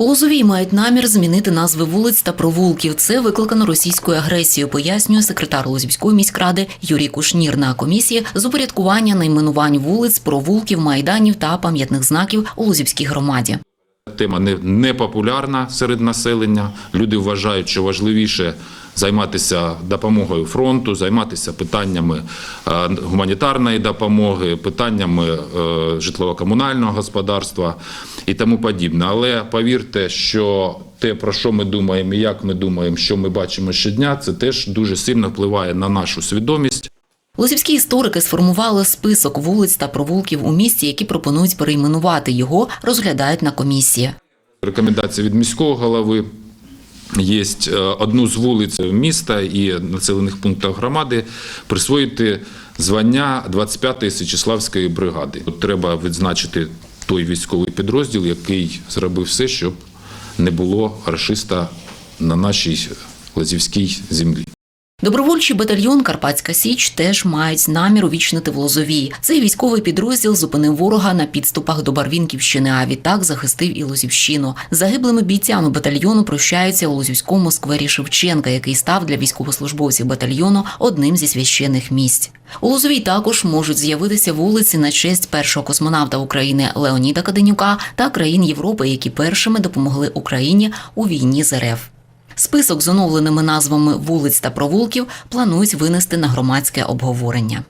У Лозовій мають намір змінити назви вулиць та провулків. Це викликано російською агресією, пояснює секретар Лозівської міськради Юрій Кушнір на комісії з упорядкування найменувань вулиць, провулків, майданів та пам'ятних знаків у Лозівській громаді. Тема не, не популярна серед населення. Люди вважають, що важливіше займатися допомогою фронту, займатися питаннями е, гуманітарної допомоги, питаннями е, житлово-комунального господарства і тому подібне. Але повірте, що те, про що ми думаємо і як ми думаємо, що ми бачимо щодня, це теж дуже сильно впливає на нашу свідомість. Лозівські історики сфармували список вулиць та провулків у місті, які пропонують перейменувати його, розглядають на комісії. Рекомендація від міського голови. Є е, одну з вулиць міста і населених пунктів громади присвоїти звання 25-ї Січеславської бригади. Треба відзначити той військовий підрозділ, який зробив все, щоб не було рашиста на нашій Лазівській землі. Добровольчий батальйон Карпатська Січ теж мають намір увічнити в Лозовій. Цей військовий підрозділ зупинив ворога на підступах до Барвінківщини, а відтак захистив і Лозівщину. Загиблими бійцями батальйону прощаються у Лозівському сквері Шевченка, який став для військовослужбовців батальйону одним зі священних місць. У Лозовій також можуть з'явитися вулиці на честь першого космонавта України Леоніда Каденюка та країн Європи, які першими допомогли Україні у війні з РФ. Список з оновленими назвами вулиць та провулків планують винести на громадське обговорення.